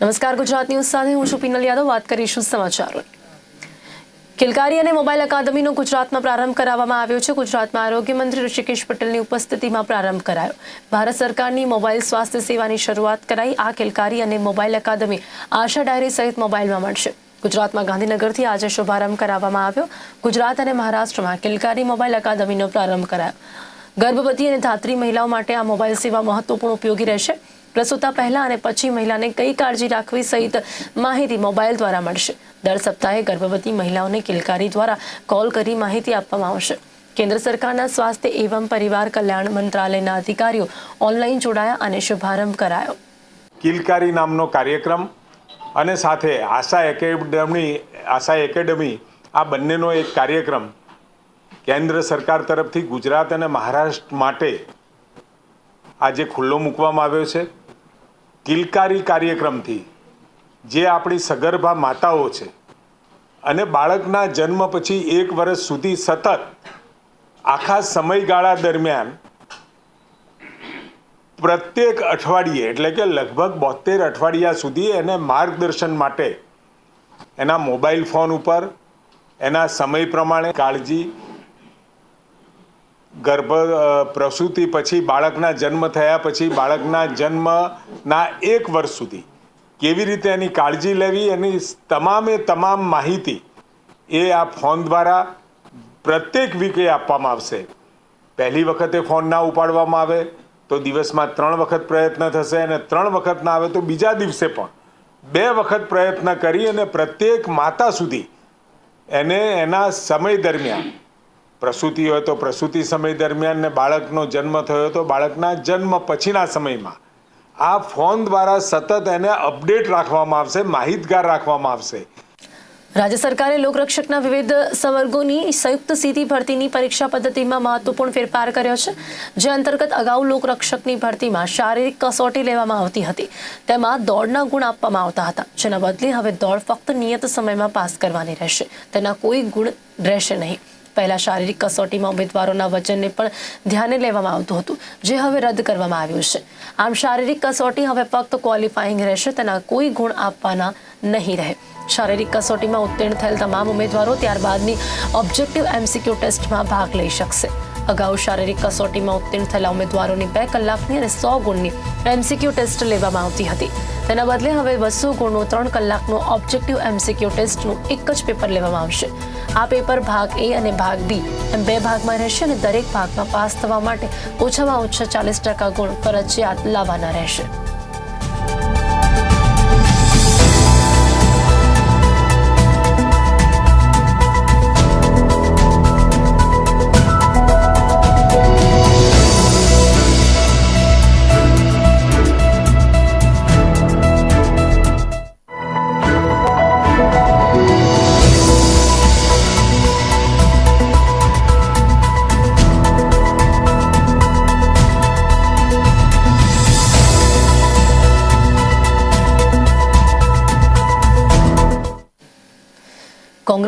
નમસ્કાર, ગુજરાત ન્યૂઝ સાથે હું છું પિનલ યાદવ. વાત કરીશું સમાચારો. કિલકારી અને મોબાઈલ અકાદમીનો ગુજરાતમાં પ્રારંભ કરાવવામાં આવ્યો છે. ગુજરાતમાં આરોગ્ય મંત્રી ઋષિકેશ પટેલની ઉપસ્થિતિમાં પ્રારંભ કરાયો. ભારત સરકારની મોબાઈલ સ્વાસ્થ્ય સેવાની શરૂઆત કરાઈ. આ કિલકારી અને મોબાઈલ અકાદમી આશા ડાયરી સહિત મોબાઈલમાં મળશે. ગુજરાતમાં ગાંધીનગરથી આજે શુભારંભ કરાવવામાં આવ્યો. ગુજરાત અને મહારાષ્ટ્રમાં કિલકારી મોબાઈલ અકાદમીનો પ્રારંભ કરાયો. ગર્ભવતી અને ધાત્રી મહિલાઓ માટે આ મોબાઈલ સેવા મહત્વપૂર્ણ ઉપયોગી રહેશે. પ્રસૂતા પહેલા અને પછી મહિલાને કઈ કાળજી રાખવી સહિત માહિતી મોબાઈલ દ્વારા મળશે. દર સપ્તાહે ગર્ભવતી મહિલાઓને કિલકારી દ્વારા કોલ કરી માહિતી આપવામાં આવશે. કેન્દ્ર સરકારના સ્વાસ્થ્ય એવં પરિવાર કલ્યાણ મંત્રાલયના અધિકારીઓ ઓનલાઈન જોડાયા અને શુભારંભ કરાયો. કિલકારી નામનો કાર્યક્રમ અને સાથે આશા એકેડમી આશા એકેડમી, આ બંનેનો એક કાર્યક્રમ કેન્દ્ર સરકાર તરફથી ગુજરાત અને મહારાષ્ટ્ર માટે આજે ખુલ્લો મૂકવામાં આવ્યો છે. કિલકારી કાર્યક્રમથી, જે આપણી સગર્ભા માતાઓ છે, અને બાળકના જન્મ પછી એક વર્ષ સુધી સતત આખા સમયગાળા દરમિયાન પ્રત્યેક અઠવાડિયે, એટલે કે લગભગ બોતેર અઠવાડિયા સુધી એને માર્ગદર્શન માટે, એના મોબાઈલ ફોન ઉપર, એના સમય પ્રમાણે કાળજી ગર્ભ પ્રસૂતિ પછી બાળકના જન્મ થયા પછી બાળકના જન્મના એક વર્ષ સુધી કેવી રીતે એની કાળજી લેવી, એની તમામે તમામ માહિતી એ આ ફોન દ્વારા પ્રત્યેક વીકે આપવામાં આવશે. પહેલી વખતે ફોન ના ઉપાડવામાં આવે તો દિવસમાં ત્રણ વખત પ્રયત્ન થશે અને ત્રણ વખત ના આવે તો બીજા દિવસે પણ. બે વખત પ્રયત્ન કરી અને પ્રત્યેક માતા સુધી એને એના સમય દરમિયાન પ્રસૂતિ હોય તો પ્રસૂતિ સમય દરમિયાન ને બાળકનો જન્મ થયો તો બાળકના જન્મ પછીના સમયમાં. આ ફોન દ્વારા સતત એને અપડેટ રાખવામાં આવશે, માહિતગાર રાખવામાં આવશે. રાજ્ય સરકારે લોકરક્ષકના વિવિધ સંવર્ગોની સંયુક્ત સીધી ભરતીની પરીક્ષા પદ્ધતિમાં મહત્વપૂર્ણ ફેરફાર કર્યો છે, જે અંતર્ગત અગાઉ લોકરક્ષકની ભરતીમાં શારીરિક કસોટી લેવામાં આવતી હતી. તેમાં દોડના ગુણ આપવામાં આવતા હતા, જેના બદલે હવે દોડ ફક્ત નિયત સમયમાં પાસ કરવાની રહેશે. તેના કોઈ ગુણ રહેશે નહીં. પહેલા શારીરિક કસોટીમાં ઉમેદવારોના વજનને પણ ધ્યાને લેવામાં આવતું હતું, જે હવે રદ કરવામાં આવ્યું છે. આમ શારીરિક કસોટી હવે ફક્ત ક્વોલિફાઈંગ રહેશે, તેના કોઈ ગુણ આપવાના નહીં રહે. શારીરિક કસોટીમાં ઉત્તીર્ણ થયેલ તમામ ઉમેદવારો ત્યારબાદની ઓબ્જેક્ટિવ એમસીક્યુ ટેસ્ટમાં ભાગ લઈ શકશે. અગાઉ શારીરિક કસોટીમાં ઉત્તીર્ણ થયેલા ઉમેદવારોની બે કલાકની અને સો ગુણની એમસીક્યુ ટેસ્ટ લેવામાં આવતી હતી. તેના બદલે હવે બસો ગુણનું ત્રણ કલાકનું ઓબ્જેક્ટિવ એમસીક્યુ ટેસ્ટનું એક જ પેપર લેવામાં આવશે. આ પેપર ભાગ એ અને ભાગ બી એમ બે ભાગમાં રહેશે અને દરેક ભાગમાં પાસ થવા માટે ઓછામાં ઓછા ચાલીસ ટકા ગુણ ફરજિયાત લાવવાના રહેશે.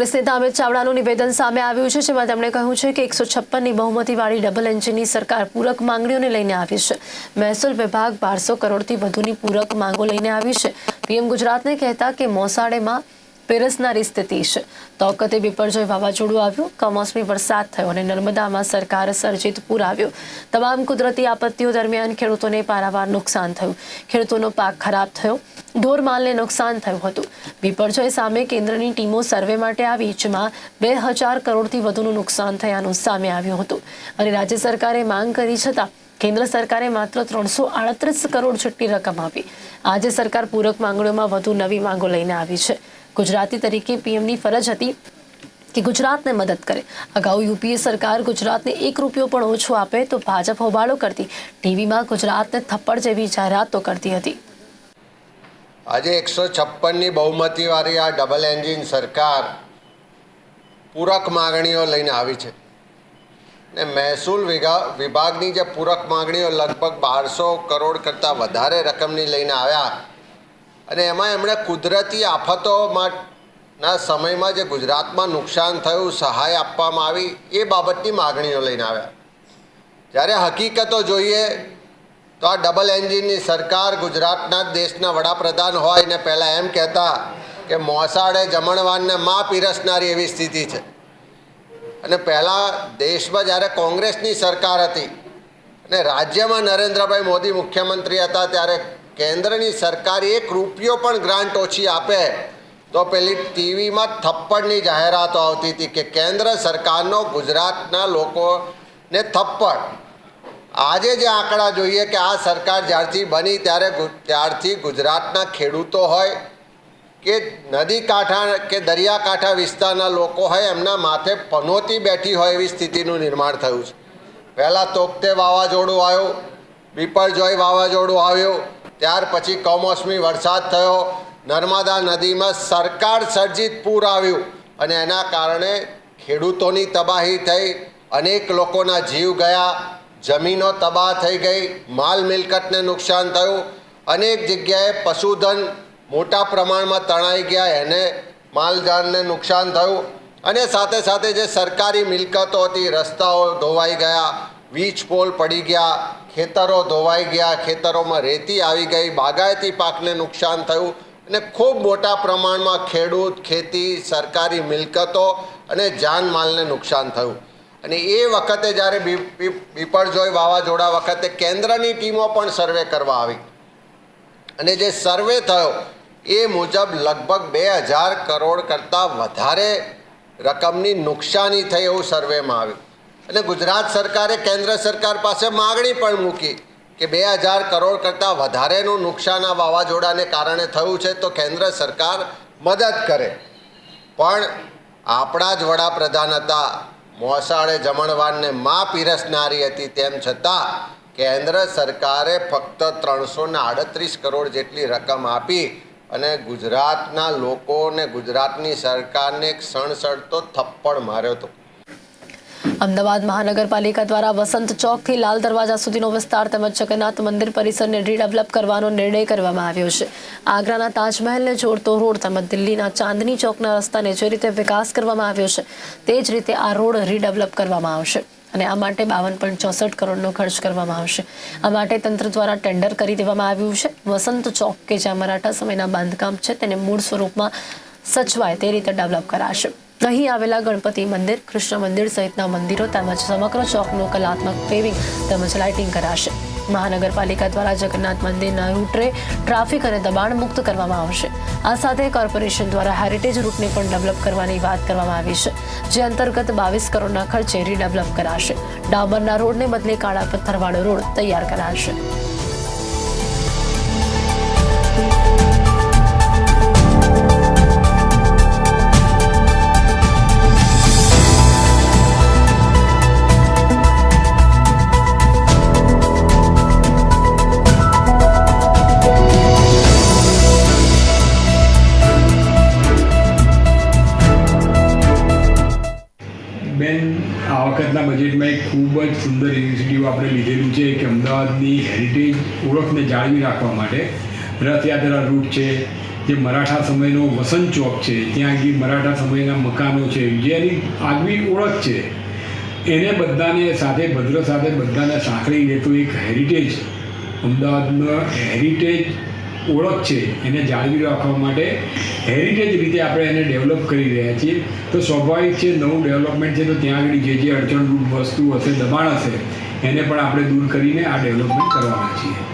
કોંગ્રેસ નેતા અમિત ચાવડાનું નિવેદન સામે આવ્યું છે, જેમાં તેમણે કહ્યું છે કે એકસો છપ્પનની બહુમતીવાળી ડબલ એન્જિનની સરકાર પૂરક માંગણીઓને લઈને આવી છે. મહેસૂલ વિભાગ બારસો કરોડથી વધુની પૂરક માંગો લઈને આવી છે. પીએમ ગુજરાતને કહેતા કે મોસાળેમાં પેરસનારી સ્થિતિ છે. તોકતે બિપરજોય વાવાઝોડું આવ્યું, કમોસમી વરસાદ થયો અને નર્મદામાં સરકાર સર્જિત પૂર આવ્યો. તમામ કુદરતી આપત્તિઓ દરમિયાન ખેડૂતોને પારાવાર નુકસાન થયું. ખેડૂતોનો પાક ખરાબ થયો, ઢોરમાલને નુકસાન થયું હતું. બિપરજોય સામે કેન્દ્રની ટીમો સર્વે માટે આવી, જેમાં બે હજાર કરોડથી વધુનું નુકસાન થયાનું સામે આવ્યું હતું. અને રાજ્ય સરકારે માંગ કરી છતાં કેન્દ્ર સરકારે માત્ર ત્રણસો આડત્રીસ કરોડ જેટલી રકમ આપી. આજે સરકાર પૂરક માંગણીઓમાં વધુ નવી માંગો લઈને આવી છે. ગુજરાતી તરીકે પીએમની ફરજ હતી કે ગુજરાતને મદદ કરે. અગાઉ યુપીએ સરકાર ગુજરાતને એક રૂપિયો પણ ઓછો આપે તો ભાજપ હોબાળો કરતી. ટીવીમાં ગુજરાતને થપ્પડ જેવી જાહેરાતો કરતી હતી. આજે એકસો છપ્પનની બહુમતીવાળી આ ડબલ એન્જિન સરકાર પૂરક માગણીઓ લઈને આવી છે. ને મહેસૂલ વિભાગની જે પૂરક માગણીઓ લગભગ બારસો કરોડ કરતાં વધારે રકમની લઈને આવ્યા. અને એમાં એમણે કુદરતી આફતોના સમયમાં જે ગુજરાતમાં નુકસાન થયું, સહાય આપવામાં આવી, એ બાબતની માગણીઓ લઈને આવ્યા. જ્યારે હકીકતો જોઈએ, તો આ ડબલ એન્જિનની સરકાર ગુજરાતના દેશના વડાપ્રધાન હોય ને પહેલાં એમ કહેતા કે મોસાળે જમણવાનને મા પીરસનારી એવી સ્થિતિ છે. અને પહેલાં દેશમાં જ્યારે કોંગ્રેસની સરકાર હતી અને રાજ્યમાં નરેન્દ્રભાઈ મોદી મુખ્યમંત્રી હતા ત્યારે કેન્દ્રની સરકાર એક રૂપિયો પણ ગ્રાન્ટ ઓછી આપે, તો પેલી ટીવીમાં થપ્પડની જાહેરાતો આવતી હતી કે કેન્દ્ર સરકારનો ગુજરાતના લોકોને થપ્પડ. આજે જે આંકડા જોઈએ કે આ સરકાર જ્યારથી બની, ત્યારે ત્યારથી ગુજરાતના ખેડૂતો હોય કે નદી કાંઠા કે દરિયાકાંઠા વિસ્તારના લોકો હોય, એમના માથે પનોતી બેઠી હોય એવી સ્થિતિનું નિર્માણ થયું છે. પહેલાં તોકતે વાવાઝોડું આવ્યું બિપરજોય વાવાઝોડું આવ્યું, ત્યાર પછી કમોસમી વરસાદ થયો, નર્મદા નદીમાં સરકાર સર્જિત પૂર આવ્યું અને એના કારણે ખેડૂતોની તબાહી થઈ, અનેક લોકોના જીવ ગયા, જમીનો તબાહ થઈ ગઈ, માલ મિલકતને નુકસાન થયું, અનેક જગ્યાએ પશુધન મોટા પ્રમાણમાં તણાઈ ગયા, એને માલજાનને નુકસાન થયું અને સાથે સાથે જે સરકારી મિલકતો હતી, રસ્તાઓ ધોવાઈ ગયા, વીજ પોલ પડી ગયા, ખેતરો ધોવાઈ ગયા, ખેતરોમાં રેતી આવી ગઈ, બાગાયતી પાકને નુકસાન થયું અને ખૂબ મોટા પ્રમાણમાં ખેડૂત, ખેતી, સરકારી મિલકતો અને જાનમાલને નુકસાન થયું. અને એ વખતે જ્યારે બિપરજોય વાવાઝોડા વખતે કેન્દ્રની ટીમો પણ સર્વે કરવા આવી. અને જે સર્વે થયો એ મુજબ લગભગ બે હજાર કરોડ કરતાં વધારે રકમની નુકસાની થઈ એવું સર્વેમાં આવ્યું. અને ગુજરાત સરકારે કેન્દ્ર સરકાર પાસે માગણી પણ મૂકી કે બે હજાર કરોડ કરતાં વધારેનું નુકસાન આ વાવાઝોડાને કારણે થયું છે તો કેન્દ્ર સરકાર મદદ કરે. પણ આપણા જ વડાપ્રધાન હતા, મોસાળે જમણવારને મા પીરસનારી હતી તેમ છતાં કેન્દ્ર સરકારે ફક્ત ત્રણસો આડત્રીસ કરોડ જેટલી રકમ આપી અને ગુજરાતના લોકોને ગુજરાતની સરકારને સણસડતો થપ્પડ માર્યો હતો. અમદાવાદ મહાનગરપાલિકા દ્વારા વસંત ચોકથી લાલ દરવાજા સુધીનો વિસ્તાર તેમજ જગન્નાથ મંદિર પરિસરને રીડેવલપ કરવાનો નિર્ણય કરવામાં આવ્યો છે. આગ્રાના તાજમહેલને જોડતો રોડ તેમજ દિલ્હીના ચાંદની ચોકના રસ્તાને જે રીતે વિકાસ કરવામાં આવ્યો છે, તે જ રીતે આ રોડ રીડેવલપ કરવામાં આવશે. અને આ માટે બાવન પોઈન્ટ ચોસઠ કરોડનો ખર્ચ કરવામાં આવશે. આ માટે તંત્ર દ્વારા ટેન્ડર કરી દેવામાં આવ્યું છે. વસંત ચોક, કે જ્યાં મરાઠા સમયના બાંધકામ છે, તેને મૂળ સ્વરૂપમાં સચવાય તે રીતે ડેવલપ કરાશે. અહીં આવેલા ગણપતિ મંદિર, કૃષ્ણ મંદિર સહિતના મંદિરો તેમજ સમગ્ર ચોકનું કલાત્મક પેવિંગ તેમજ લાઇટિંગ કરાશે. મહાનગરપાલિકા દ્વારા જગન્નાથ મંદિરના રૂટરે ટ્રાફિક અને દબાણ મુક્ત કરવામાં આવશે. આ સાથે કોર્પોરેશન દ્વારા હેરિટેજ રૂટને પણ ડેવલપ કરવાની વાત કરવામાં આવી છે, જે અંતર્ગત બાવીસ કરોડના ખર્ચે રીડેવલપ કરાશે. ડામરના રોડને બદલે કાળા પથ્થરવાળો રોડ તૈયાર કરાશે. બજેટમાં એક ખૂબ જ સુંદર ઇનિશિયેટિવ આપણે લીધેલું છે કે અમદાવાદની હેરિટેજ ઓળખને જાળવી રાખવા માટે. રથયાત્રા રૂટ છે, જે મરાઠા સમયનો વસંત ચોક છે, ત્યાં આગી મરાઠા સમયના મકાનો છે, જેની આગવી ઓળખ છે. એને બધાને સાથે, ભદ્ર સાથે બધાને સાંકળી લેતું એક હેરિટેજ અમદાવાદમાં હેરિટેજ ઓળખ છે, એને જાળવી રાખવા માટે હેરિટેજ રીતે આપણે એને ડેવલપ કરી રહ્યા છીએ. તો સ્વાભાવિક છે, નવું ડેવલપમેન્ટ છે, તો ત્યાં આગળ જે જે અડચણરૂપ વસ્તુ હશે, દબાણ હશે, એને પણ આપણે દૂર કરીને આ ડેવલપમેન્ટ કરવાના છીએ.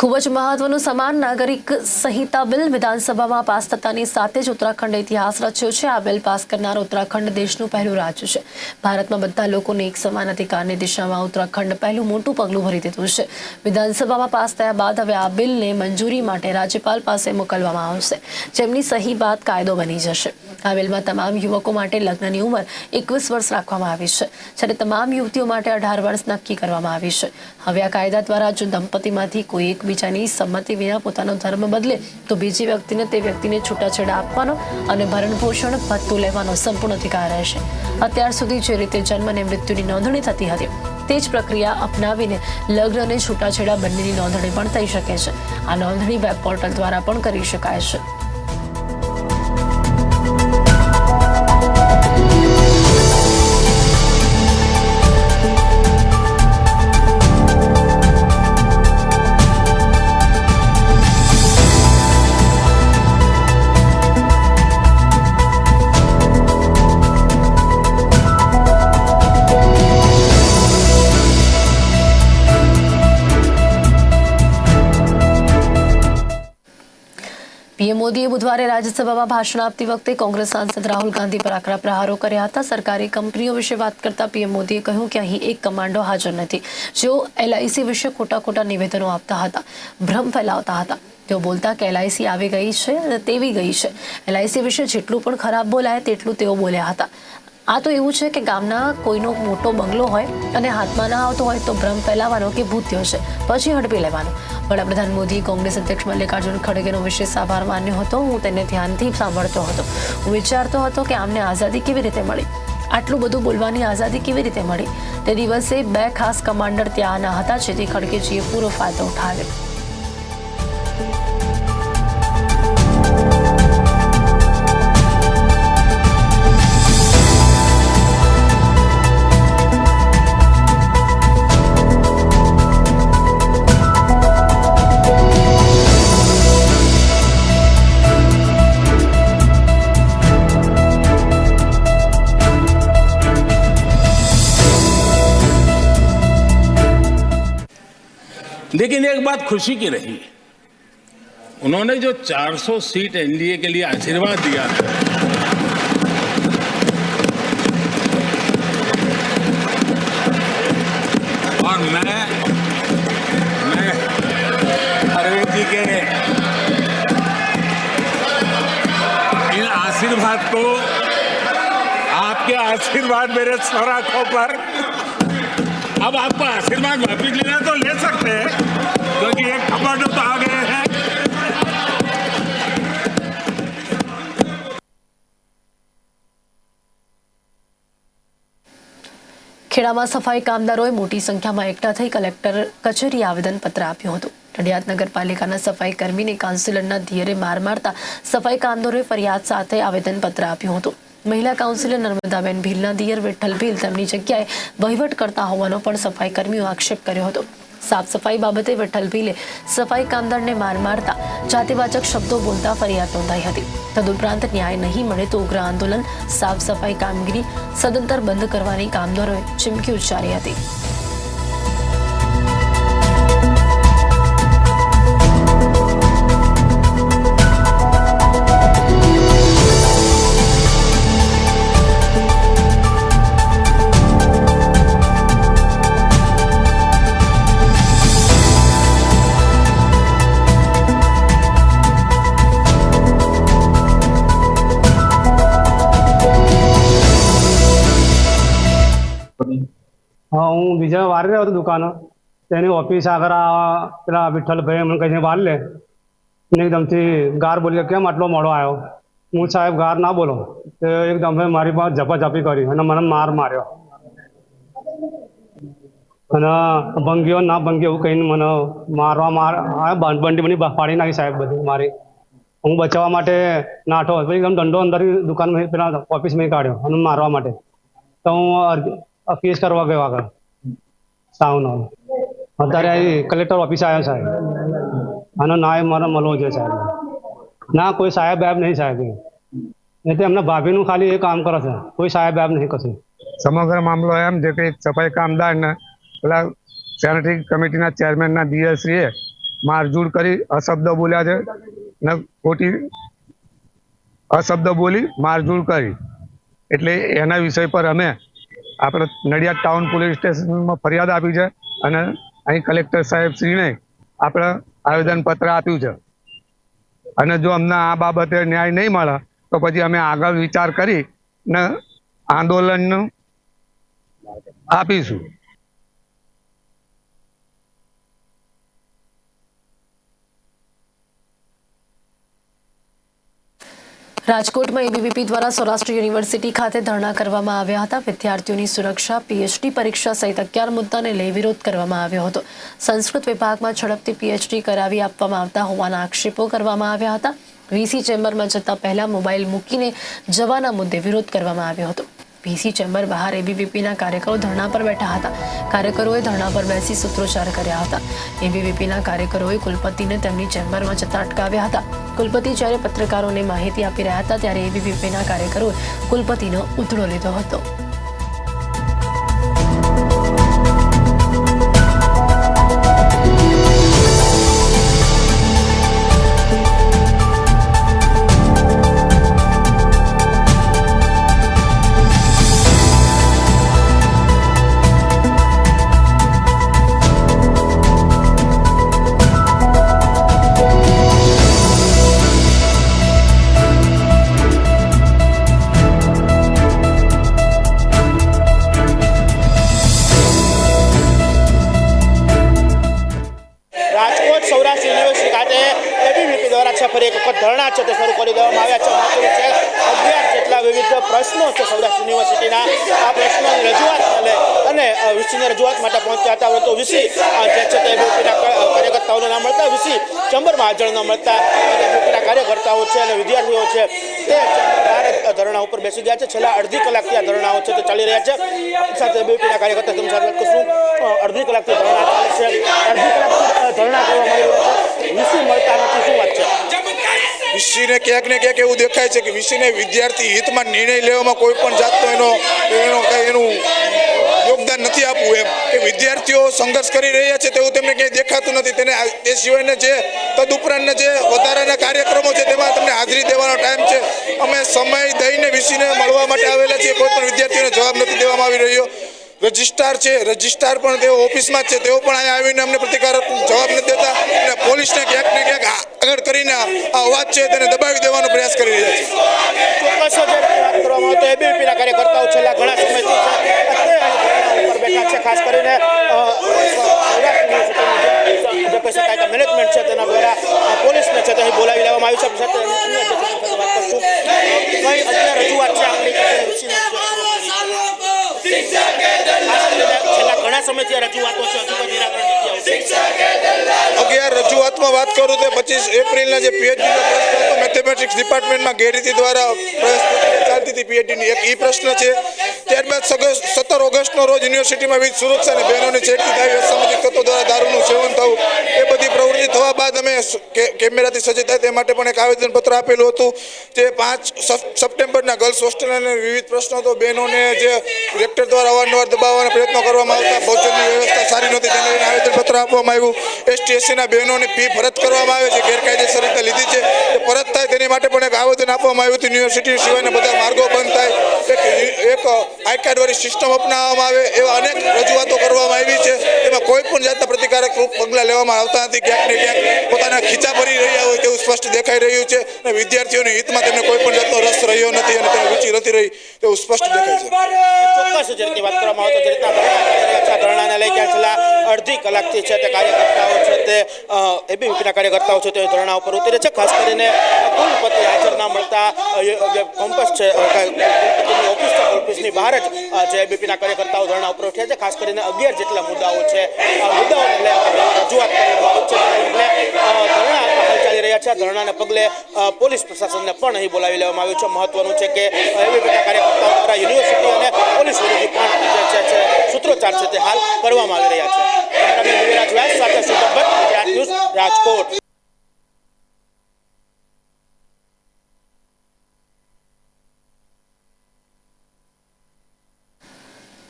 ખૂબ જ મહત્વનું સમાન નાગરિક સંહિતા બિલ વિધાનસભામાં પાસ થતાની સાથે જ ઉત્તરાખંડ ઇતિહાસ રચ્યો છે. આ બિલ પાસ કરનાર ઉત્તરાખંડ દેશનું પહેલું રાજ્ય છે. ભારતમાં બધા લોકોને એક સમાન અધિકારની દિશામાં ઉત્તરાખંડ પહેલું મોટું પગલું ભરી દીધું છે. વિધાનસભામાં પાસ થયા બાદ હવે આ બિલને મંજૂરી માટે રાજ્યપાલ પાસે મોકલવામાં આવશે. જેમની સહી બાદ કાયદો બની જશે. આ બિલમાં તમામ યુવકો માટે લગ્નની ઉંમર એકવીસ વર્ષ રાખવામાં આવી છે જ્યારે તમામ યુવતીઓ માટે અઢાર વર્ષ નક્કી કરવામાં આવી છે. હવે આ કાયદા દ્વારા જો દંપતીમાંથી કોઈ એકબીજાની સંમતિ વિના પોતાનો ધર્મ બદલે તો બીજી વ્યક્તિને તે વ્યક્તિને છૂટાછેડા આપવાનો અને ભરણપોષણ ભથ્થું લેવાનો સંપૂર્ણ અધિકાર રહેશે. અત્યાર સુધી જે રીતે જન્મ અને મૃત્યુની નોંધણી થતી હતી, તે જ પ્રક્રિયા અપનાવીને લગ્ન અને છૂટાછેડા બંનેની નોંધણી પણ થઈ શકે છે. આ નોંધણી વેબ પોર્ટલ દ્વારા પણ કરી શકાય છે. મોદીએ બુધવારે રાજ્યસભામાં ભાષણ આપતી વખતે કોંગ્રેસ સાંસદ રાહુલ ગાંધી પર આકરા પ્રહારો કર્યા હતા. સરકારી કંપનીઓ વિશે વાત કરતા પીએમ મોદીએ કહ્યું કે અહીં એક કમાન્ડો હાજર નથી. જેઓ એલઆઈસી વિશે ખોટા ખોટા નિવેદનો આપતા હતા, ભ્રમ ફેલાવતા હતા. તેઓ બોલતા કે એલઆઈસી આવી ગઈ છે અને તેવી ગઈ છે. એલઆઈસી વિશે જેટલું પણ ખરાબ બોલાય તેટલું તેઓ બોલ્યા હતા. આ તો એવું છે કે ગામના કોઈનો મોટો બંગલો હોય અને હાથમાં ના આવતો હોય તો ભ્રમ ફેલાવાનો કે ભૂત્યો છે. પછી હડપી લેવાનો. વડાપ્રધાન મોદી, કોંગ્રેસ અધ્યક્ષ મલ્લિકાર્જુન ખડગેનો વિશેષ આભાર માન્યો હતો. હું તેને ધ્યાનથી સાંભળતો હતો. હું વિચારતો હતો કે આમને આઝાદી કેવી રીતે મળી? આટલું બધું બોલવાની આઝાદી કેવી રીતે મળી? તે દિવસે બે ખાસ કમાન્ડર ત્યાંના હતા, જેથી ખડગેજીએ પૂરો ફાયદો ઉઠાવ્યો. लेकिन एक बात खुशी की रही उन्होंने जो 400 सीट एनडीए के लिए आशीर्वाद दिया और मैं मैं अरविंद जी के इन आशीर्वाद को, आपके आशीर्वाद मेरे सौराखों पर अब आपको आशीर्वाद वापिस लेना है तो ले सकते हैं क्योंकि एक कमांडो तो आ गए हैं ખેડામાં સફાઈ કામદારોએ મોટી સંખ્યામાં એકઠા થઈ કલેક્ટર કચેરી આવેદનપત્ર આપ્યું હતું નડિયાદ નગરપાલિકાના સફાઈ કર્મીને કાઉન્સિલરના ધીરે માર મારતા સફાઈ કામદારોએ ફરિયાદ સાથે આવેદનપત્ર આપ્યું હતું મહિલા કાઉન્સિલર નર્મદાબેન ભીલના દિયર વિઠ્ઠલ ભીલ તેમની જગ્યાએ વહીવટ કરતા હોવાનો પણ સફાઈ કર્મીઓ આક્ષેપ કર્યો હતો. સાફ સફાઈ બાબતે વિઠ્ઠલ ભીલે સફાઈ કામદારને માર મારતા જાતિવાચક શબ્દો બોલતા ફરિયાદ નોંધાઈ હતી. તદુપરાંત ન્યાય નહીં મળે તો ઉગ્ર આંદોલન, સાફ સફાઈ કામગીરી સદંતર બંધ કરવાની કામદારોએ ચીમકી ઉચ્ચારી હતી. હા, હું બીજા વારે રહ્યો હતો દુકાન. તેની ઓફિસ આગળ પેલા વિઠ્ઠલભાઈ મને કહીને વાર લે. ને એકદમથી ગાર બોલી કેમ આટલો મોડો આવ્યો હું સાહેબ ગાર ના બોલો. તો એકદમ મારી પાસે ઝપાઝપી કરી અને મને માર માર્યો. અને ભંગ્યો ના ભંગ્યો એવું કહીને મને મારવા માર બંડી બની ફાડી નાખી સાહેબ બધી મારી. હું બચાવવા માટે નાઠો. એકદમ દંડો અંદર દુકાનમાં પેલા ઓફિસમાં કાઢ્યો અને મારવા માટે. તો હું કેસ કરવા ગયો આગળ. સાવનો. અત્યારે કલેક્ટર ઓફિસ આવ્યો સાહેબ. આનો એ મારે મળવો જોઈએ સાહેબ. ના, કોઈ સાહેબ બાહેબ નહીં સાહેબ. એટલે એમના ભાભીનું ખાલી એ કામ કરે છે. કોઈ સાહેબ બાહેબ નહીં કશું સમગ્ર મામલો એમ છે કે સફાઈ કામદારને પેલા સેનેટરી કમિટીના ચેરમેનના દિયરશ્રીએ મારઝૂડ કરી અશબ્દ બોલ્યા છે ને ખોટી અશબ્દ બોલી મારઝૂડ કરી. એટલે એના વિષય પર અમે આપણે નડિયાદ ટાઉન પોલીસ સ્ટેશનમાં ફરિયાદ આપી છે અને અહીં કલેક્ટર સાહેબ શ્રીને આપણે આવેદનપત્ર આપ્યું છે. અને જો અમને આ બાબતે ન્યાય નહીં મળે, તો પછી અમે આગળ વિચાર કરી ને આંદોલનનું આપીશું. રાજકોટમાં એબીવીપી દ્વારા સૌરાષ્ટ્ર યુનિવર્સિટી ખાતે ધરણા કરવામાં આવ્યા હતા. વિદ્યાર્થીઓની સુરક્ષા, પીએચડી પરીક્ષા સહિત અગિયાર મુદ્દાને લઈ વિરોધ કરવામાં આવ્યો હતો. સંસ્કૃત વિભાગમાં ઝડપથી પીએચડી કરાવી આપવામાં આવતા હોવાના આક્ષેપો કરવામાં આવ્યા હતા. વીસી ચેમ્બરમાં જતા પહેલા મોબાઈલ મૂકીને જવાના મુદ્દે વિરોધ કરવામાં આવ્યો હતો. વીસી ચેમ્બર બહાર એબીવીપીના કાર્યકરો ધરણા પર બેઠા હતા. કાર્યકરોએ ધરણા પર બેસી સૂત્રોચ્ચાર કર્યા હતા. એબીવીપીના કાર્યકરોએ કુલપતિને તેમની ચેમ્બરમાં જતા અટકાવ્યા હતા. કુલપતિ જ્યારે પત્રકારોને માહિતી આપી રહ્યા હતા, ત્યારે એબીવીપીના કાર્યકરોએ કુલપતિનો ઉધડો લીધો હતો. છે તે શરૂ કરી દેવામાં આવ્યા છે. માત્ર છે અગિયાર જેટલા વિવિધ પ્રશ્નો છે સૌરાષ્ટ્ર યુનિવર્સિટીના. આ પ્રશ્નોની રજૂઆતને અને વિશ્વની રજૂઆત માટે પહોંચ્યા હતા. હવે તો વીસી જે છે તે કાર્યકર્તાઓને ના મળતા. વીસી ચેમ્બરમાં હાજર ન મળતા. બીપીના કાર્યકર્તાઓ છે અને વિદ્યાર્થીઓ છે તે ભારત ધરણા ઉપર બેસી ગયા છે. છેલ્લા અડધી કલાકથી આ ધરણાઓ છે તે ચાલી રહ્યા છે. સાથે બીપીના કાર્યકર્તા તમને સાથે કરશું અડધી કલાકથી ધરણા ચાલે છે. અડધી કલાકથી ધરણા કરવામાં આવી રહ્યા મળતા નથી શું વાત છે? વીસીને ક્યાંક ને ક્યાંક એવું દેખાય છે કે વિશ્વને વિદ્યાર્થી હિતમાં નિર્ણય લેવામાં કોઈ પણ જાતનો એનો એનો કંઈ એનું યોગદાન નથી આપવું એમ. કે વિદ્યાર્થીઓ સંઘર્ષ કરી રહ્યા છે તેવું તેમને ક્યાંય દેખાતું નથી. તેને તે સિવાયના જે તદુપરાંતના જે વધારાના કાર્યક્રમો છે તેમાં તમને હાજરી દેવાનો ટાઈમ છે. અમે સમય દઈને વીસીને મળવા માટે આવેલા છીએ. કોઈ પણ વિદ્યાર્થીઓને જવાબ નથી દેવામાં આવી રહ્યો. રજિસ્ટ્રાર છે, રજિસ્ટ્રાર પણ તેઓ ઓફિસમાં જ છે. તેઓ પણ અહીંયા આવીને અમને પ્રતિકારાત્મક જવાબ નથી દેતા. અને પોલીસને ક્યાંક ને ક્યાંક આગળ કરીને આ અવાજ છે તેને દબાવી દેવાનો પ્રયાસ કરી રહ્યા છે. ચોક્કસ જે વાત કરવામાં આવે તો એબીવીપીના કાર્યકર્તાઓ છેલ્લા ઘણા સમયથી ઉપર બેઠા છે ખાસ કરીને જે કહી શકાય કે મેનેજમેન્ટ છે તેના દ્વારા પોલીસને છે તે અહીં બોલાવી લેવામાં આવ્યું છે. સાથે અન્ય જે છે તેની સાથે વાત કરશું. કઈ અત્યારે રજૂઆત છે આપણી કરીને અગિયાર રજૂઆતમાં વાત કરું તો પચીસ એપ્રિલના જે પીએચડીનો પ્રશ્ન હતો મેથેમેટિક્સ ડિપાર્ટમેન્ટમાં ગેરરીતિ દ્વારા એક એ પ્રશ્ન છે, ત્યારબાદ સત્તર ઓગસ્ટનો રોજ યુનિવર્સિટીમાં વિવિધ સુરક્ષા અને બહેનોની છેડતી થાય અસામાજિક તત્વો દ્વારા દારૂનું સેવન થવું. એ તમે કેમેરાથી સજ્જ થાય તે માટે પણ એક આવેદનપત્ર આપેલું હતું, જે પાંચ સપ- સપ્ટેમ્બરના ગર્લ્સ હોસ્ટેલ અને વિવિધ પ્રશ્નો તો બહેનોને જે રેક્ટર દ્વારા અવારનવાર દબાવવાના પ્રયત્નો કરવામાં આવતા, ભોજનની વ્યવસ્થા સારી નહોતી, તેને આવેદનપત્ર આપવામાં આવ્યું. એસટી એસસીના બહેનોને ફી પરત કરવામાં આવે છે, ગેરકાયદેસર રીતે લીધી છે. તે પરત થાય તેની માટે પણ એક આવેદન આપવામાં આવ્યું હતું. યુનિવર્સિટી સિવાયના બધા માર્ગો બંધ થાય. એક એક આઈ કાર્ડવાળી સિસ્ટમ અપનાવવામાં આવે, એવા અનેક રજૂઆતો કરવામાં આવી છે. એમાં કોઈ પણ જાતના પ્રતિકારક રૂપ પગલાં લેવામાં આવતા નથી. ક્યાંક ને ક્યાંક પોતાના ખીચા ભરી રહ્યા હોય તેવું સ્પષ્ટ દેખાઈ રહ્યું છે અને વિદ્યાર્થીઓની હિતમાં તેમને કોઈ પણ જાતનો રસ રહ્યો નથી અને તેની રુચિ નથી રહી તેવું સ્પષ્ટ દેખાય છે. ચોક્કસ જે રીતની વાત કરવામાં આવે તો જે રીતના ધરણાને લઈ ગયા છેલ્લા અડધી કલાકથી છે તે કાર્યકર્તાઓ છે તે એબીવીપીના કાર્યકર્તાઓ છે તે ધરણા ઉપર ઉતરે છે. ખાસ કરીને કુલપતિ હાજર ના મળતા કેમ્પસ છે ઓફિસની બહાર જ જે કાર્યકર્તાઓ ધરણા ઉપર ઉઠ્યા છે. ખાસ કરીને અગિયાર જેટલા મુદ્દાઓ છે. મુદ્દાઓ એટલે રજૂઆત કરવામાં આવી છે. હાલ ચાલી રહ્યા છે. ધરણાને પગલે પોલીસ પ્રશાસનને પણ અહીં બોલાવી લેવામાં આવ્યું છે. મહત્વનું છે કે એબીપીના કાર્યકર્તાઓ દ્વારા યુનિવર્સિટી અને પોલીસ વિરોધી પણ છે સૂત્રોચ્ચાર છે તે હાલ કરવામાં આવી રહ્યા છે. રાજકોટ.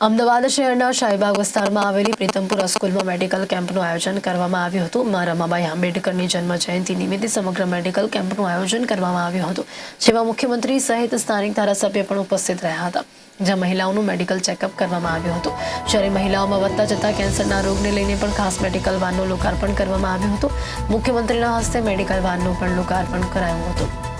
અમદાવાદ શહેરના શાહીબાગ વિસ્તારમાં આવેલી પ્રીતમપુરા સ્કૂલમાં મેડિકલ કેમ્પનું આયોજન કરવામાં આવ્યું હતું. માં રમાબાઈ આંબેડકરની જન્મ જયંતિ નિમિત્તે સમગ્ર મેડિકલ કેમ્પનું આયોજન કરવામાં આવ્યું હતું, જેમાં મુખ્યમંત્રી સહિત સ્થાનિક ધારાસભ્ય પણ ઉપસ્થિત રહ્યા હતા, જ્યાં મહિલાઓનું મેડિકલ ચેકઅપ કરવામાં આવ્યું હતું. જ્યારે મહિલાઓમાં વધતા જતા કેન્સરના રોગને લઈને પણ ખાસ મેડિકલ વાનનું લોકાર્પણ કરવામાં આવ્યું હતું. મુખ્યમંત્રીના હસ્તે મેડિકલ વાનનું પણ લોકાર્પણ કરાયું હતું.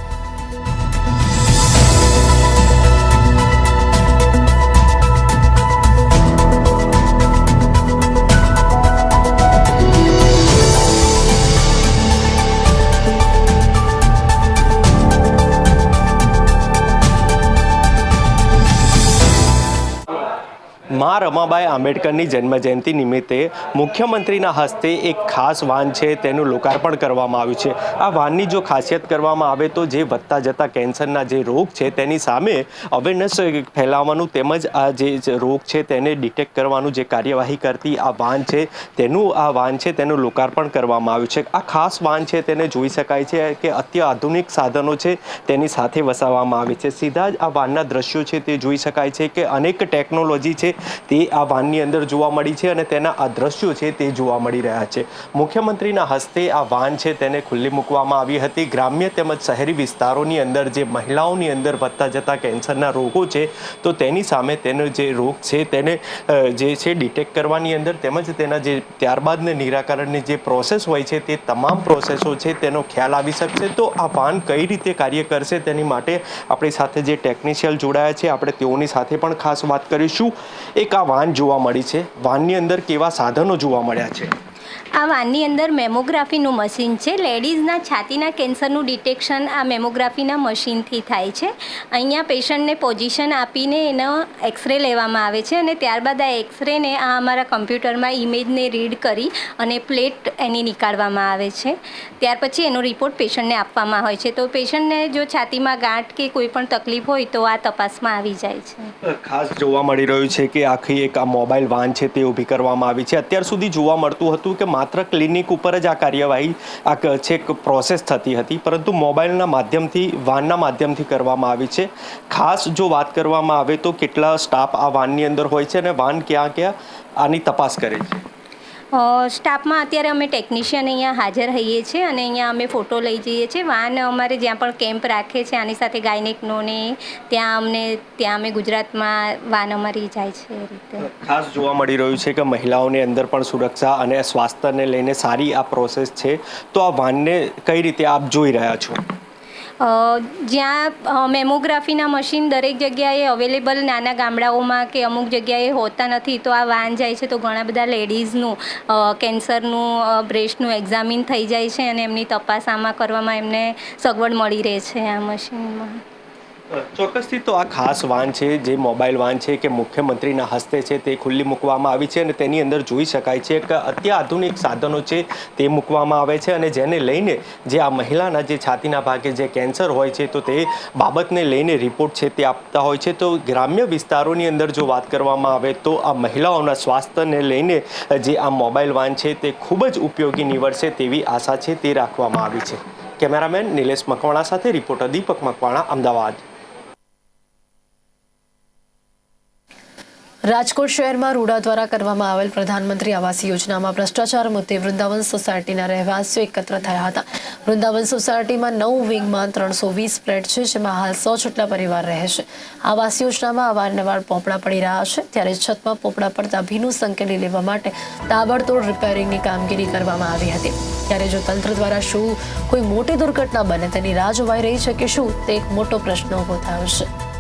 મા રમાબાઈ આંબેડકરની જન્મજયંતિ નિમિત્તે મુખ્યમંત્રીના હસ્તે એક ખાસ વાન છે તેનું લોકાર્પણ કરવામાં આવ્યું છે. આ વાનની જો ખાસિયત કરવામાં આવે તો જે વધતા જતા કેન્સરના જે રોગ છે તેની સામે અવેરનેસ ફેલાવવાનું તેમજ આ જે રોગ છે તેને ડિટેક્ટ કરવાનું જે કાર્યવાહી કરતી આ વાન છે તેનું આ વાન છે તેનું લોકાર્પણ કરવામાં આવ્યું છે. આ ખાસ વાન છે તેને જોઈ શકાય છે કે અત્યાધુનિક સાધનો છે તેની સાથે વસાવવામાં આવે છે. સીધા જ આ વાનના દ્રશ્યો છે તે જોઈ શકાય છે કે અનેક ટેકનોલોજી છે તે આ વાનની અંદર જોવા મળી છે અને તેના આ દ્રશ્યો છે તે જોવા મળી રહ્યા છે. મુખ્યમંત્રીના હસ્તે આ વાન છે તેને ખુલ્લી મૂકવામાં આવી હતી. ગ્રામ્ય તેમજ શહેરી વિસ્તારોની અંદર જે મહિલાઓની અંદર વધતા જતા કેન્સરના રોગો છે, તો તેની સામે તેનો જે રોગ છે તેને જે છે ડિટેક્ટ કરવાની અંદર તેમજ તેના જે ત્યારબાદને નિરાકરણની જે પ્રોસેસ હોય છે તે તમામ પ્રોસેસો છે તેનો ખ્યાલ આવી શકશે. તો આ વાન કઈ રીતે કાર્ય કરશે તેની માટે આપણી સાથે જે ટેકનિશિયલ જોડાયા છે, આપણે તેઓની સાથે પણ ખાસ વાત કરીશું. એક આ વાન જોવા મળી છે. વાનની અંદર કેવા સાધનો જોવા મળ્યા છે. આ વાનની અંદર મેમોગ્રાફીનું મશીન છે. લેડીઝના છાતીના કેન્સરનું ડિટેક્શન આ મેમોગ્રાફીના મશીનથી થાય છે. અહીંયા પેશન્ટને પોઝિશન આપીને એનો એક્સરે લેવામાં આવે છે અને ત્યારબાદ આ એક્સરેને આ અમારા કમ્પ્યુટરમાં ઇમેજને રીડ કરી અને પ્લેટ એની નીકાળવામાં આવે છે. ત્યાર પછી એનો રિપોર્ટ પેશન્ટને આપવામાં હોય છે. તો પેશન્ટને જો છાતીમાં ગાંઠ કે કોઈ પણ તકલીફ હોય તો આ તપાસમાં આવી જાય છે. ખાસ જોવા મળી રહ્યું છે કે આખી એક આ મોબાઈલ વાન છે તે ઊભી કરવામાં આવી છે. અત્યાર સુધી જોવા મળતું હતું કે માત્ર ક્લિનિક ઉપર જ આ કાર્યવાહી, આ છેક પ્રોસેસ થતી હતી. પરંતુ મોબાઈલના માધ્યમથી, વાનના માધ્યમથી કરવામાં આવી છે. ખાસ જો વાત કરવામાં આવે તો કેટલા સ્ટાફ આ વાનની અંદર હોય છે અને વાન ક્યાં ક્યાં આની તપાસ કરે છે? સ્ટાફમાં અત્યારે અમે ટેકનિશિયન અહીંયા હાજર રહીએ છીએ અને અહીંયા અમે ફોટો લઈ જઈએ છીએ. વાન અમારે જ્યાં પણ કેમ્પ રાખે છે, આની સાથે ગાયનેકનો ને ત્યાં અમને, ત્યાં અમે ગુજરાતમાં વાન અમારી જાય છે એ રીતે. ખાસ જોવા મળી રહ્યું છે કે મહિલાઓની અંદર પણ સુરક્ષા અને સ્વાસ્થ્યને લઈને સારી આ પ્રોસેસ છે. તો આ વાનને કઈ રીતે આપ જોઈ રહ્યા છો? જ્યાં મેમોગ્રાફીના મશીન દરેક જગ્યાએ અવેલેબલ નાના ગામડાઓમાં કે અમુક જગ્યાએ હોતા નથી, તો આ વાન જાય છે તો ઘણા બધા લેડીઝનું કેન્સરનું બ્રેસ્ટનું એક્ઝામિન થઈ જાય છે અને એમની તપાસ આમાં કરવામાં એમને સગવડ મળી રહે છે આ મશીનમાં. ચોક્કસથી તો આ ખાસ વાન છે, જે મોબાઈલ વાન છે કે મુખ્યમંત્રીના હસ્તે છે તે ખુલ્લી મૂકવામાં આવી છે અને તેની અંદર જોઈ શકાય છે કે અત્યાધુનિક સાધનો છે તે મૂકવામાં આવે છે અને જેને લઈને જે આ મહિલાના જે છાતીના ભાગે જે કેન્સર હોય છે તો તે બાબતને લઈને રિપોર્ટ છે તે આપતા હોય છે. તો ગ્રામ્ય વિસ્તારોની અંદર જો વાત કરવામાં આવે તો આ મહિલાઓના સ્વાસ્થ્યને લઈને જે આ મોબાઈલ વાન છે તે ખૂબ જ ઉપયોગી નીવડશે તેવી આશા છે તે રાખવામાં આવી છે. કેમેરામેન નિલેશ મકવાણા સાથે રિપોર્ટર દીપક મકવાણા, અમદાવાદ. રાજકોટ શહેરમાં રૂડા દ્વારા કરવામાં આવેલ પ્રધાનમંત્રી આવાસ યોજનામાં ભ્રષ્ટાચાર મુદ્દે વૃંદાવન સોસાયટીના રહેવાસીઓ એકત્ર થયા હતા. વૃંદાવન સોસાયટીમાં નવ વિંગમાં ત્રણસો વીસ ફ્લેટ છે, જેમાં હાલ સો જેટલા પરિવાર રહે છે. આવાસ યોજનામાં અવારનવાર પોપડા પડી રહ્યા છે, ત્યારે છતમાં પોપડા પડતા ભીનું સંકેલી લેવા માટે તાબડતોડ રિપેરિંગની કામગીરી કરવામાં આવી હતી. ત્યારે જો તંત્ર દ્વારા શું કોઈ મોટી દુર્ઘટના બને તેની રાહ જોવાઈ રહી છે કે શું, તે એક મોટો પ્રશ્ન ઊભો થયો છે.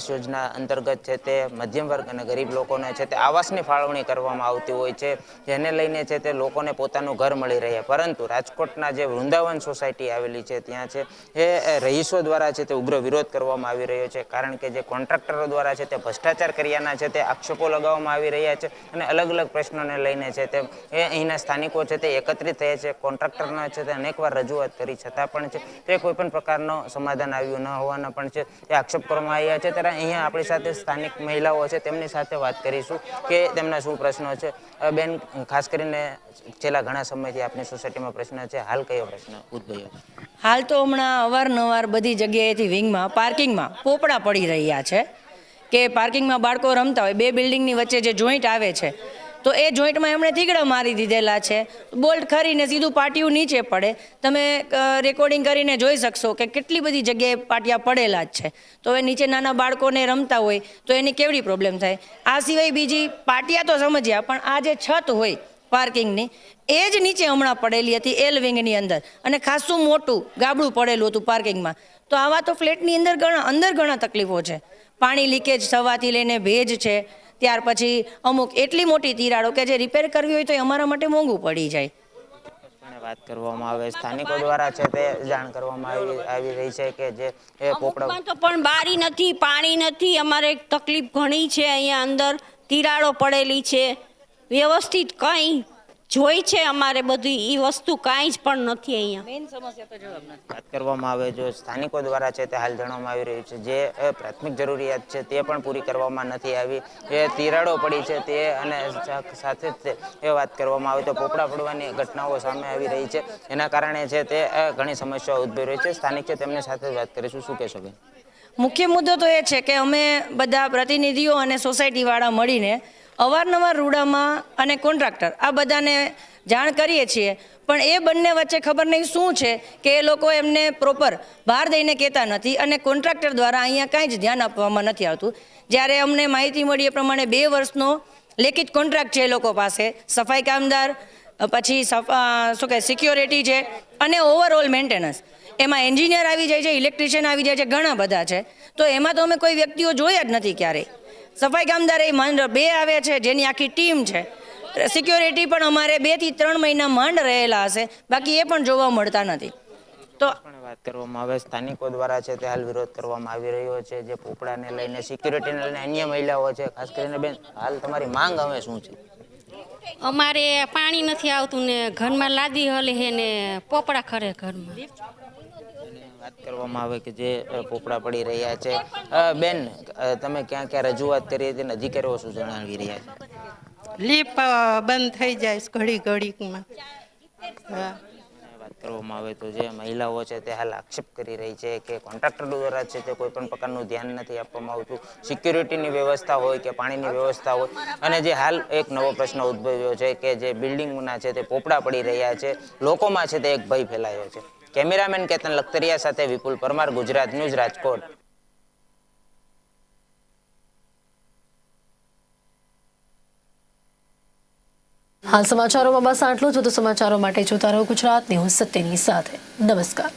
આવાસ યોજના અંતર્ગત છે તે મધ્યમ વર્ગ અને ગરીબ લોકોને છે તે આવાસની ફાળવણી કરવામાં આવતી હોય છે જેને લઈને છે તે લોકોને પોતાનું ઘર મળી રહે પરંતુ રાજકોટના જે વૃંદાવન સોસાયટી આવેલી છે ત્યાં છે એ રહીશો દ્વારા છે તે ઉગ્ર વિરોધ કરવામાં આવી રહ્યો છે કારણ કે જે કોન્ટ્રાક્ટરો દ્વારા છે તે ભ્રષ્ટાચાર કર્યાના છે તે આક્ષેપો લગાવવામાં આવી રહ્યા છે અને અલગ અલગ પ્રશ્નોને લઈને છે તે એ અહીંના સ્થાનિકો છે તે એકત્રિત થયા છે કોન્ટ્રાક્ટરના છે તે અનેકવાર રજૂઆત કરી છતાં પણ છે તે કોઈ પણ પ્રકારનો સમાધાન આવ્યું ન હોવાના પણ છે તે આક્ષેપ કરવામાં આવ્યા છે ત્યારે અહીંયા આપણી સાથે સ્થાનિક મહિલાઓ છે, તેમની સાથે વાત કરીશું કે તેમના શું પ્રશ્નો છે. બેન, ખાસ કરીને છેલ્લા ઘણા સમયથી આપની સોસાયટીમાં પ્રશ્ન છે, હાલ કયો પ્રશ્ન? ઉદ્ભવ્યો. હાલ તો હમણાં અવારનવાર બધી જગ્યાએથી વિંગમાં, પાર્કિંગમાં પોપડા પડી રહ્યા છે કે પાર્કિંગમાં બાળકો રમતા હોય, બે બિલ્ડિંગની વચ્ચે જે જોઈન્ટ આવે છે તો એ જોઈન્ટમાં એમણે થીગડા મારી દીધેલા છે. બોલ્ટ ખરીને સીધું પાટિયું નીચે પડે. તમે રેકોર્ડિંગ કરીને જોઈ શકશો કે કેટલી બધી જગ્યાએ પાટિયા પડેલા જ છે. તો હવે નીચે નાના બાળકોને રમતા હોય તો એની કેવડી પ્રોબ્લેમ થાય? આ સિવાય બીજી પાટિયા તો સમજ્યા, પણ આ જે છત હોય પાર્કિંગની, એ જ નીચે હમણાં પડેલી હતી એલ વિંગની અંદર. અને ખાસું મોટું ગાબડું પડેલું હતું પાર્કિંગમાં. તો આવા તો ફ્લેટની અંદર ઘણા અંદર ઘણા તકલીફો છે. પાણી લીકેજ થવાથી લઈને ભેજ છે. ત્યાર પછી અમુક એટલી મોટી તિરાડો કે જે રિપેર કરવી હોય તો એ અમારા માટે મોંઘું પડી જાય. વાત કરવામાં આવે સ્થાનિકો દ્વારા છે તે જાણ કરવામાં આવી આવી રહી છે કે જે એ પોપડા તો પણ બારી નથી પાણી નથી અમારે તકલીફ ઘણી છે અહીંયા અંદર તિરાડો પડેલી છે. વ્યવસ્થિત કંઈ જોઈ છે અમારે બધી એ વસ્તુ કાંઈ જ પણ નથી અહીંયા. મેઇન સમસ્યા તો જવાબ નથી. વાત કરવામાં આવે જો સ્થાનિકો દ્વારા છે તે હાલ જણાવવામાં આવી રહ્યું છે જે પ્રાથમિક જરૂરિયાત છે તે પણ પૂરી કરવામાં નથી આવી. એ તિરાડો પડી છે તે અને સાથે જ તે એ વાત કરવામાં આવે તો પોપડા પડવાની ઘટનાઓ સામે આવી રહી છે. એના કારણે છે તે ઘણી સમસ્યાઓ ઉદ્ભવી રહી છે. સ્થાનિક છે તેમની સાથે જ વાત કરીશું. શું કહેશો બેન? મુખ્ય મુદ્દો તો એ છે કે અમે બધા પ્રતિનિધિઓ અને સોસાયટીવાળા મળીને અવારનવાર રૂડામાં અને કોન્ટ્રાક્ટર, આ બધાને જાણ કરીએ છીએ. પણ એ બંને વચ્ચે ખબર નહીં શું છે કે એ લોકો એમને પ્રોપર બહાર દઈને કહેતા નથી અને કોન્ટ્રાક્ટર દ્વારા અહીંયા કાંઈ જ ધ્યાન આપવામાં નથી આવતું. જ્યારે અમને માહિતી મળી એ પ્રમાણે બે વર્ષનો લેખિત કોન્ટ્રાક્ટ છે એ લોકો પાસે, સફાઈ કામદાર, પછી સફા શું કહે, સિક્યોરિટી છે અને ઓવરઓલ મેન્ટેનન્સ. એમાં એન્જિનિયર આવી જાય છે, ઇલેક્ટ્રિશિયન આવી જાય છે, ઘણા બધા છે. તો એમાં તો અમે કોઈ વ્યક્તિઓ જોયા જ નથી ક્યારેય. સફાઈ કામદાર એ માંડ બે આવે છે જેની આખી ટીમ છે. સિક્યોરિટી પણ અમારે બેથી ત્રણ મહિના માંડ રહેલા હશે બાકી એ પણ જોવા મળતા નથી. તો વાત કરવામાં આવે સ્થાનિકો દ્વારા છે તે હાલ વિરોધ કરવામાં આવી રહ્યો છે જે પોપડાને લઈને સિક્યુરિટીને લઈને અન્ય મહિલાઓ છે ખાસ કરીને બેન હાલ તમારી માંગ હવે શું છે? અમારે પાણી નથી આવતું ને ઘરમાં લાદી હલે હે ને પોપડા ખરે ઘરમાં. વાત કરવામાં આવે કે જે પોપડા પડી રહ્યા છે. બેન તમે ક્યાં ક્યાં રજૂઆત કરી હતી અને અધિકારીઓ શું જણાવી રહ્યા છે? લીપ બંધ થઈ જાય ઘડી ઘડીમાં વાત કરવામાં આવે તો જે મહિલાઓ છે તે હાલ આક્ષેપ કરી રહી છે કે કોન્ટ્રાક્ટર દ્વારા છે તે કોઈ પણ પ્રકારનું ધ્યાન નથી આપવામાં આવતું. સિક્યુરિટીની વ્યવસ્થા હોય કે પાણીની વ્યવસ્થા હોય. અને જે હાલ એક નવો પ્રશ્ન ઉદ્ભવ્યો છે કે જે બિલ્ડિંગના છે તે પોપડા પડી રહ્યા છે. લોકોમાં છે તે એક ભય ફેલાયો છે. કેમેરામેન કેતન લખતરિયા સાથે વિપુલ પરમાર, ગુજરાત ન્યૂઝ, રાજકોટ. હાલ સમાચારોમાં બસ આટલું જ. વધુ સમાચારો માટે જોતા રહો ગુજરાત ન્યૂઝ સત્યની સાથે. નમસ્કાર.